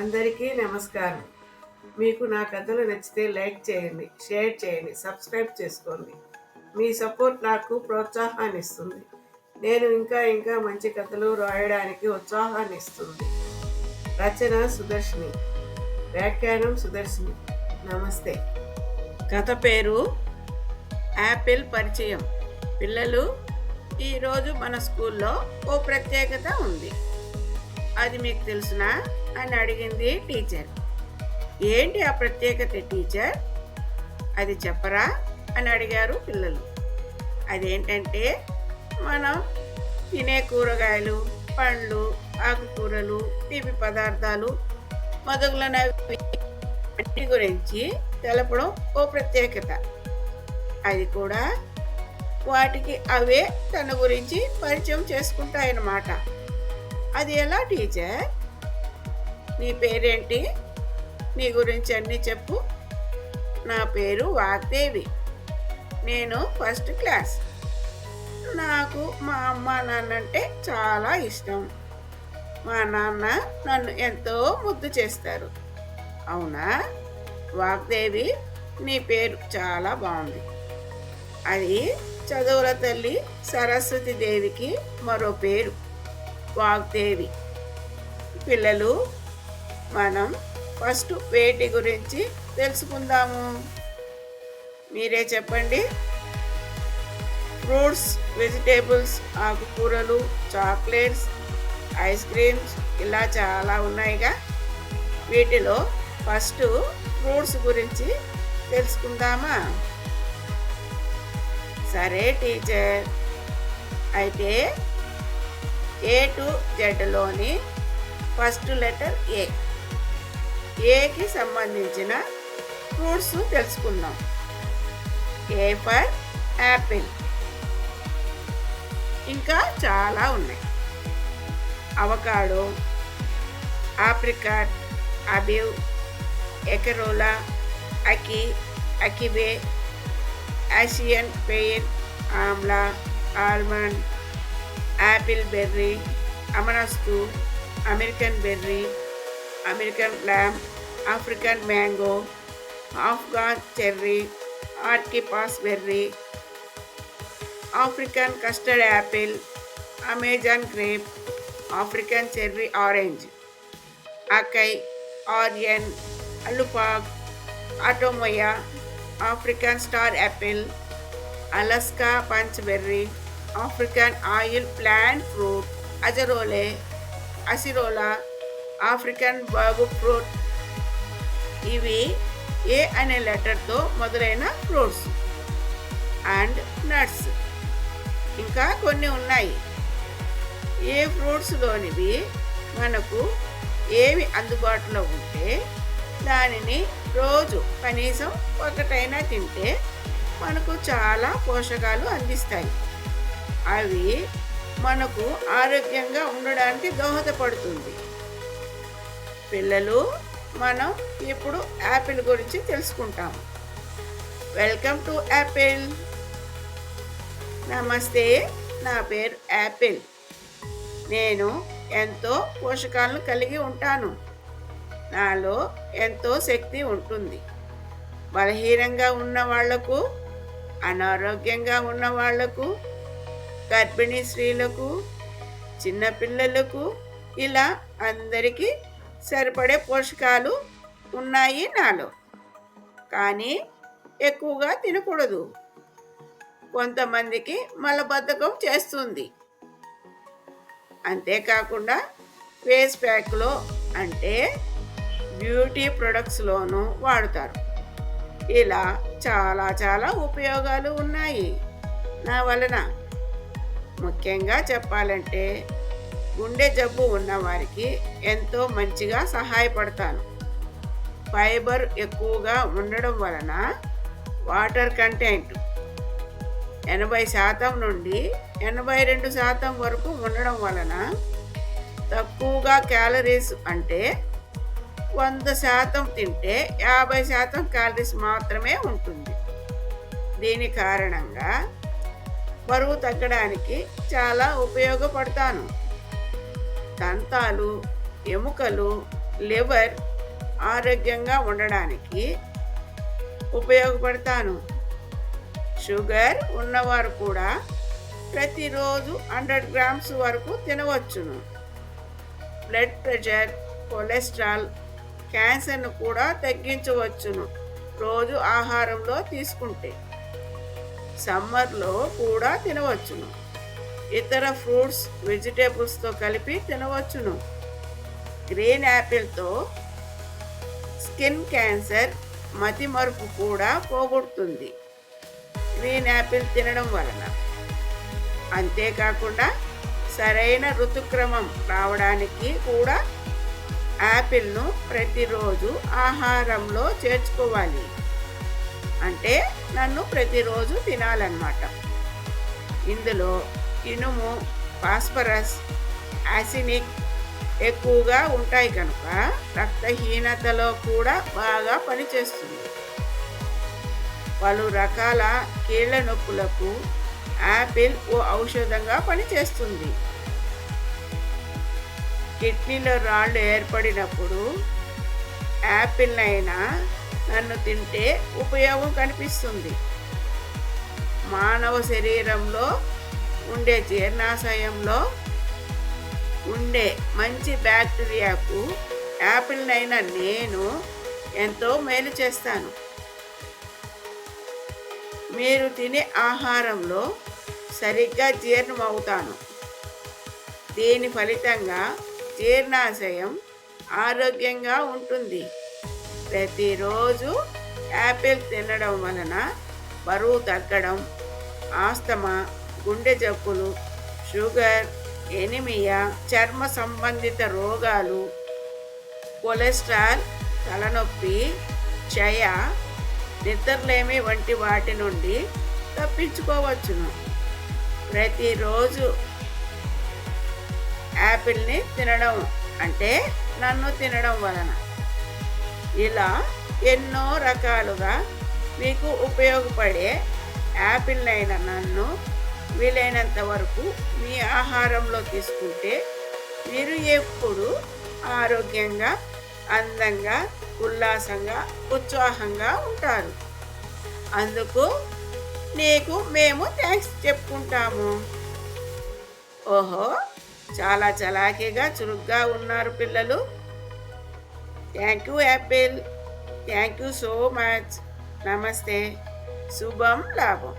అందరికీ నమస్కారం. మీకు నా కథలు నచ్చితే లైక్ చేయండి షేర్ చేయండి సబ్స్క్రైబ్ చేసుకోండి. మీ సపోర్ట్ నాకు ప్రోత్సాహాన్ని ఇస్తుంది నేను ఇంకా ఇంకా మంచి కథలు రాయడానికి ఉత్సాహాన్ని ఇస్తుంది రచన సుదర్శిని. వ్యాఖ్యానం సుదర్శిని. నమస్తే. కథ పేరు యాపిల్ పరిచయం. పిల్లలు ఈరోజు మన స్కూల్లో ఓ ప్రత్యేకత ఉంది. అది మీకు తెలుసునా? అని అడిగింది టీచర్. ఏంటి ఆ ప్రత్యేకత టీచర్? అది చెప్పరా? అని అడిగారు పిల్లలు. అదేంటంటే మనం తినే కూరగాయలు పండ్లు ఆకుకూరలు తీపి పదార్థాలు మొదలైనవి వాటి గురించి తెలపడం ఓ ప్రత్యేకత. అది కూడా వాటికి అవే తన గురించి పరిచయం చేసుకుంటాయన్నమాట. అది ఎలా టీచర్? నీ పేరేంటి? నీ గురించి అన్నీ చెప్పు. నా పేరు వాగ్దేవి. నేను ఫస్ట్ క్లాస్. నాకు మా అమ్మ నాన్న అంటే చాలా ఇష్టం. మా నాన్న నన్ను ఎంతో ముద్దు చేస్తారు. అవునా? వాగ్దేవి నీ పేరు చాలా బాగుంది. అది చదువుల తల్లి సరస్వతి దేవికి మరో పేరు. వాగ్దేవి. పిల్లలు మనం ఫస్ట్ వేటి గురించి తెలుసుకుందాము. మీరే చెప్పండి. ఫ్రూట్స్ వెజిటేబుల్స్ ఆకుకూరలు చాక్లెట్స్ ఐస్ క్రీమ్స్ ఇలా చాలా ఉన్నాయిగా. వీటిలో ఫస్ట్ ఫ్రూట్స్ గురించి తెలుసుకుందామా? సరే టీచర్. అయితే ఏ టు జెడ్లోని ఫస్ట్ లెటర్ ఏ ఏకి సంబంధించిన ఫ్రూట్స్ తెలుసుకుందాం. ఏ ఫర్ యాపిల్ ఇంకా చాలా ఉన్నాయి. Avocado apricot abiu acerola ackee akebi Asian pear amla almond Apple berry అమనస్తు American berry American ల్యామ్ African mango Afghan cherry ఆర్కిపాస్ berry African custard apple Amazon grape African cherry orange acai Aryan అల్లుపాక్ atemoya African star apple Alaska bunchberry African oil plant fruit azarole acerola African బాగు fruit ఇవి A అనే లెటర్తో మొదలైన fruits and nuts ఇంకా కొన్ని ఉన్నాయి. ఏ ఫ్రూట్స్లోనివి మనకు ఏవి అందుబాటులో ఉంటే దానిని రోజు కనీసం ఒకటైనా తింటే మనకు చాలా పోషకాలు అందిస్తాయి. అవి మనకు ఆరోగ్యంగా ఉండడానికి దోహదపడుతుంది. పిల్లలు మనం ఇప్పుడు యాపిల్ గురించి తెలుసుకుంటాం వెల్కమ్ టు యాపిల్. నమస్తే నా పేరు యాపిల్. నేను ఎంతో పోషకాలను కలిగి ఉంటాను. నాలో ఎంతో శక్తి ఉంటుంది. బలహీనంగా ఉన్న వాళ్ళకు అనారోగ్యంగా ఉన్న వాళ్ళకు గర్భిణీ స్త్రీలకు చిన్నపిల్లలకు ఇలా అందరికీ సరిపడే పోషకాలు ఉన్నాయి నాలో. కానీ ఎక్కువగా తినకూడదు. కొంతమందికి మలబద్ధకం చేస్తుంది. అంతేకాకుండా ఫేస్ ప్యాక్లో అంటే బ్యూటీ ప్రొడక్ట్స్లోనూ వాడుతారు. ఇలా చాలా చాలా ఉపయోగాలు ఉన్నాయి. నా వలన ముఖ్యంగా చెప్పాలంటే గుండె జబ్బు ఉన్నవారికి ఎంతో మంచిగా సహాయపడతాను. ఫైబర్ ఎక్కువగా ఉండడం వలన వాటర్ కంటెంట్ ఎనభై శాతం నుండి ఎనభై రెండు శాతం వరకు ఉండడం వలన తక్కువగా క్యాలరీస్ అంటే వంద శాతం తింటే యాభై శాతం క్యాలరీస్ మాత్రమే ఉంటుంది. దీని కారణంగా బరువు తగ్గడానికి చాలా ఉపయోగపడతాను. దంతాలు ఎముకలు లివర్ ఆరోగ్యంగా ఉండడానికి ఉపయోగపడతాను. షుగర్ ఉన్నవారు కూడా ప్రతిరోజు హండ్రెడ్ గ్రామ్స్ వరకు తినవచ్చును. బ్లడ్ ప్రెషర్ కొలెస్ట్రాల్ క్యాన్సర్ను కూడా తగ్గించవచ్చును. రోజు ఆహారంలో తీసుకుంటే. సమ్మర్లో కూడా తినవచ్చును. ఇతర ఫ్రూట్స్ వెజిటేబుల్స్తో కలిపి తినవచ్చును. గ్రీన్ యాపిల్తో స్కిన్ క్యాన్సర్ మతిమరుపు కూడా పోగొడుతుంది. గ్రీన్ యాపిల్ తినడం వలన. అంతేకాకుండా సరైన ఋతుక్రమం రావడానికి కూడా యాపిల్ను ప్రతిరోజు ఆహారంలో చేర్చుకోవాలి. అంటే నన్ను ప్రతిరోజు తినాలన్నమాట. ఇందులో ఇనుము ఫాస్ఫరస్ యాసినిక్ ఎక్కువగా ఉంటాయి కనుక రక్తహీనతలో కూడా బాగా పనిచేస్తుంది. పలు రకాల కీళ్ళ నొప్పులకు యాపిల్ ఓ ఔషధంగా పనిచేస్తుంది. కిడ్నీలో రాళ్ళు ఏర్పడినప్పుడు యాపిల్ అయినా నన్ను తింటే ఉపయోగం కనిపిస్తుంది. మానవ శరీరంలో ఉండే జీర్ణాశయంలో ఉండే మంచి బ్యాక్టీరియాకు యాపిల్నైనా నేను ఎంతో మేలు చేస్తాను. మీరు తినే ఆహారంలో సరిగ్గా జీర్ణం అవుతాను దీని ఫలితంగా జీర్ణాశయం ఆరోగ్యంగా ఉంటుంది. ప్రతిరోజు యాపిల్ తినడం వలన బరువు తగ్గడం ఆస్తమా గుండె జబ్బులు షుగర్ ఎనిమియా చర్మ సంబంధిత రోగాలు కొలెస్ట్రాల్ తలనొప్పి క్షయ నిద్రలేమి వంటి వాటి నుండి తప్పించుకోవచ్చును. ప్రతిరోజు యాపిల్ని తినడం అంటే నన్ను తినడం వలన. ఇలా ఎన్నో రకాలుగా మీకు ఉపయోగపడే యాపిల్ అయిన నన్ను వీలైనంత వరకు మీ ఆహారంలో తీసుకుంటే మీరు ఎప్పుడు ఆరోగ్యంగా అందంగా ఉల్లాసంగా ఉత్సాహంగా ఉంటారు. అందుకు నీకు మేము థ్యాంక్స్ చెప్పుకుంటాము. ఓహో! చాలా చలాకీగా చురుగ్గా ఉన్నారు పిల్లలు. Thank you apple thank you so much నమస్తే శుభం లాభం